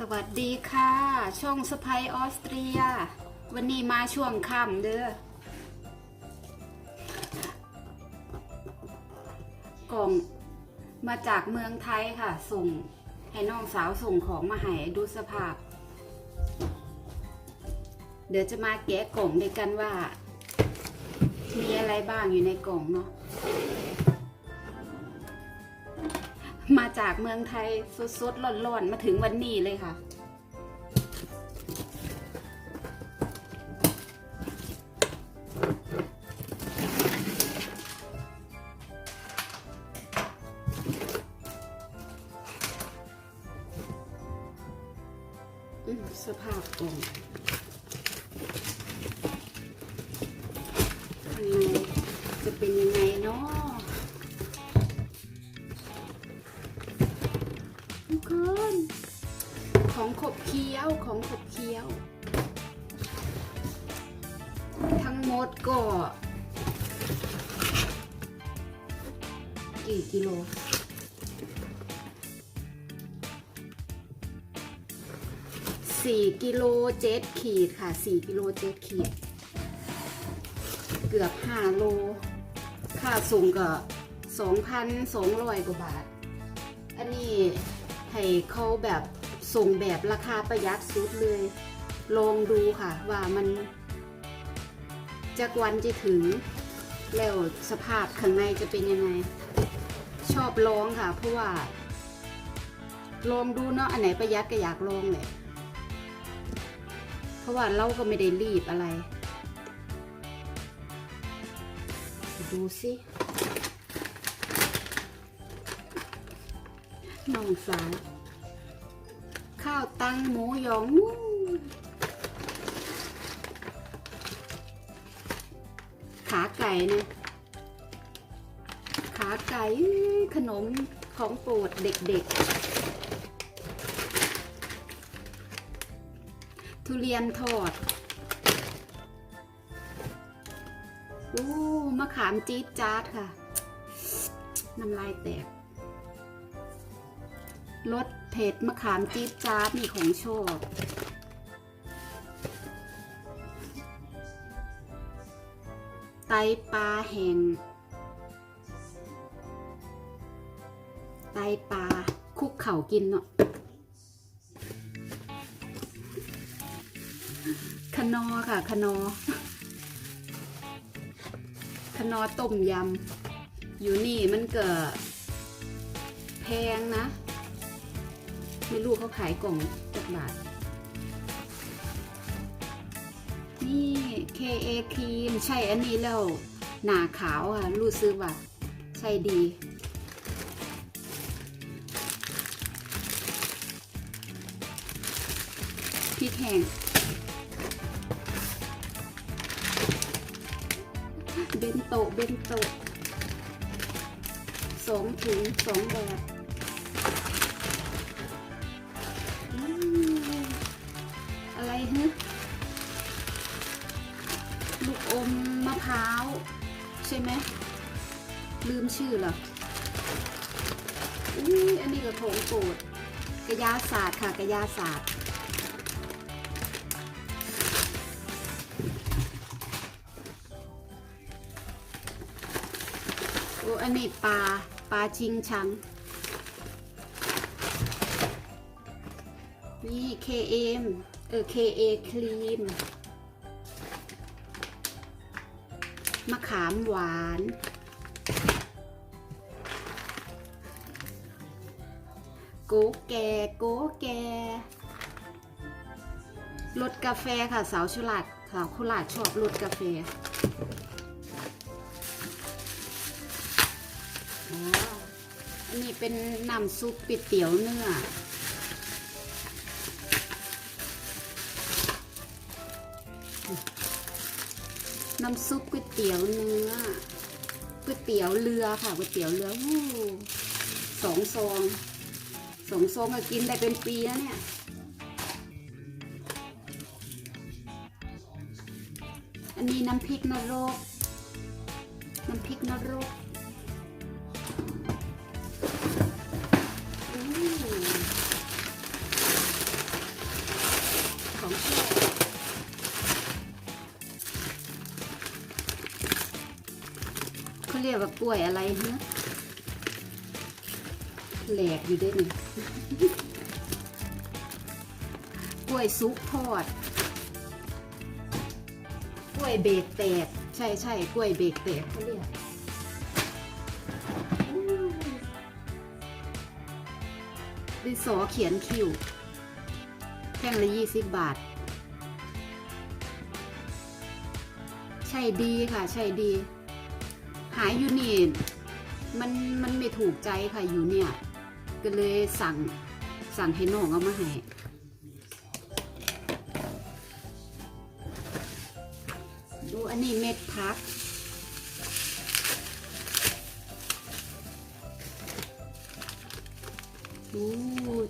สวัสดีค่ะ ช่องสไปออสเตรีย วันนี้มาช่วงค่ำเด้อกล่องมาจากเมืองไทยค่ะ ส่งให้น้องสาวส่งของมาให้ดูสภาพ เดี๋ยวจะมาแกะกล่องด้วยกันว่า มีอะไรบ้างอยู่ในกล่องเนาะ มาจากเมืองไทยสดๆร้อนๆมาถึงวันนี้เลยค่ะ สภาพกล่องจะเป็นยังไงเนาะ บเคี้ยวของขบเคี้ยว ทั้งหมดก็กี่กิโลสี่กิโลเจ็ดขีดค่ะสี่กิโลเจ็ดขีด เกือบห้าโล ค่าส่งก็สองพันสองร้อยกว่าบาท อันนี้ให้เขาแบบ ส่งแบบราคาประหยัดสุดเลย ลองดูค่ะว่ามันจากวันจะถึง แล้วสภาพข้างในจะเป็นยังไง ชอบลองค่ะ เพราะว่า ลองดูเนาะอันไหนประหยัดก็อยากลองเลยเพราะว่าเราก็ไม่ได้รีบอะไร ดูสิน้องสาว ข้าวตังหมูหยองขาไก่เนะขาไก่ขนมของโปรดเด็กๆ ทุเรียนทอดอู้มะขามจี๊ดจ๊าดค่ะ น้ำลายแตก รสเผ็ดมะขามจี๊ดจ๊าดนี่ของโชอบไตปลาแห้งไตปลาคุกเข่ากินเนาะคนอค่ะคนอคนอต้มยำ อยู่นี่มันเกิดแพงนะ ไม่รู้เขาขายกล่องจักบาท นี่ KA ครีมใช่อันนี้แล้ว หนาขาวอะ รู้สึกว่าใช่ดี พริกแห้งเบนโตเบนโตสองถุงสองแบบ ฮึลูกอมมะพร้าว ใช่ไหม ลืมชื่อเหรออุ้ยอันนี้ก็โถงโปรดกระยาศาสตร์ค่ะกระยาศาสตร์โอ้อันนี้ปลาปลาชิงชัง นี่ KM เออ KA ครีม มะขามหวาน โกแกโกแกรสกาแฟค่ะ สาวฉลาดสาวคุลาดชอบรสกาแฟอันนี้เป็นน้ำซุปก๋วยเตี๋ยวเนื้อ น้ำซุปก๋วยเตี๋ยวเนื้อก๋วยเตี๋ยวเรือค่ะก๋วยเตี๋ยวเรือวู้สองซองสองซองก็กินได้เป็นปีแล้วเนี่ยอันนี้น้ำพริกนรก น้ำพริกนรกอู้ เรียกว่ากล้วยอะไรฮะแหลกอยู่ด้วยนี่กล้วยซุปทอด กล้วยเบรกแตก ใช่ใช่กล้วยเบรกแตกเขาเรียกดินสอเขียนคิวแท่งละยี่สิบบาท ใช่ดีค่ะ ใช่ดี หายอยู่นี่มันมันไม่ถูกใจค่ะอยู่เนี่ย ก็เลยสั่งสั่งให้น้องเอามาให้ดูอันนี้เม็ดพักอู้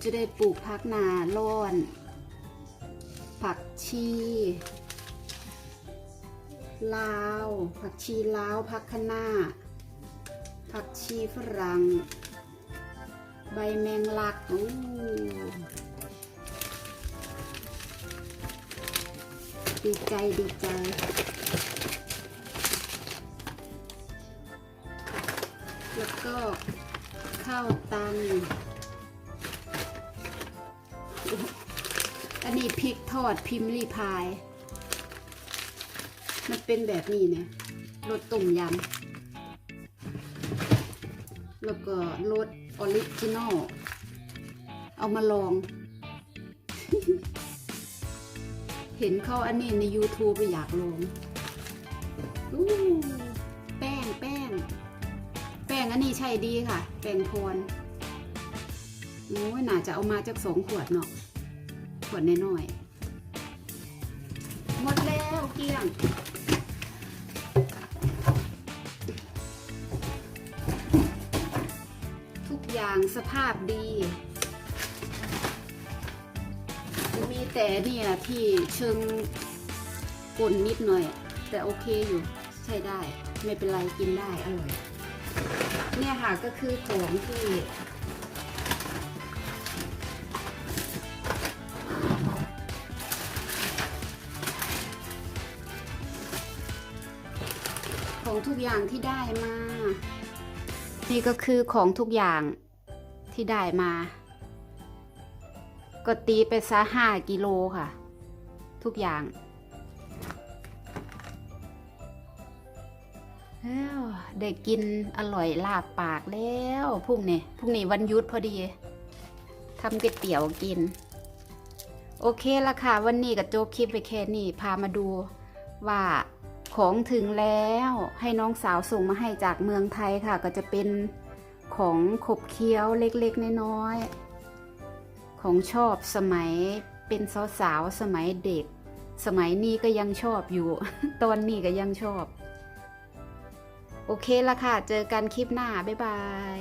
จะได้ปลูกพักนาร้อน ผักชี ลาว ผักชีลาว ผักคะน้า ผักชีฝรั่ง ใบแมงลักอู้ดีใจดีใจ แล้วก็ข้าวตังอันนี้พริกทอดพิมพ์รีพาย เป็นแบบนี้เนี่ยรสต้มยำแล้วก็รสออริจินอลเอามาลอง เห็นเขาอันนี้ใน YouTube ไปอยากลองแป้งแป้ง แป้งอันนี้ใช่ดีค่ะ แป้งพรโอ้ยน่าจะเอามาจากสองขวดเนาะขวดน้อยๆหมดแล้วเกลี้ยงางสภาพดีมีแต่เนี่ยที่เชิงกลนนิดหน่อย แต่โอเคอยู่ใช้ได้ ไม่เป็นไรกินได้อร่อยเนี่ยค่ะก็คือของที่ของทุกอย่างที่ได้มา นี่ก็คือของทุกอย่าง ที่ได้มา ก็ตีไปซะห้ากิโลค่ะ ทุกอย่างแล้วได้กินอร่อยลาบปากแล้วพรุ่งนี้พรุ่งนี้วันยุดพอดีทำก๋วยเตี๋ยวกิน โอเคละค่ะ วันนี้กับโจบคลิปไปแค่นี้พามาดูว่าของถึงแล้วให้น้องสาวส่งมาให้จากเมืองไทยค่ะ ก็จะเป็น ของขบเคี้ยวเล็กๆ น้อยๆ ของชอบสมัยเป็นสาวๆ สมัยเด็ก สมัยนี้ก็ยังชอบอยู่ ตอนนี้ก็ยังชอบ โอเคละค่ะ เจอกันคลิปหน้า บ๊ายบาย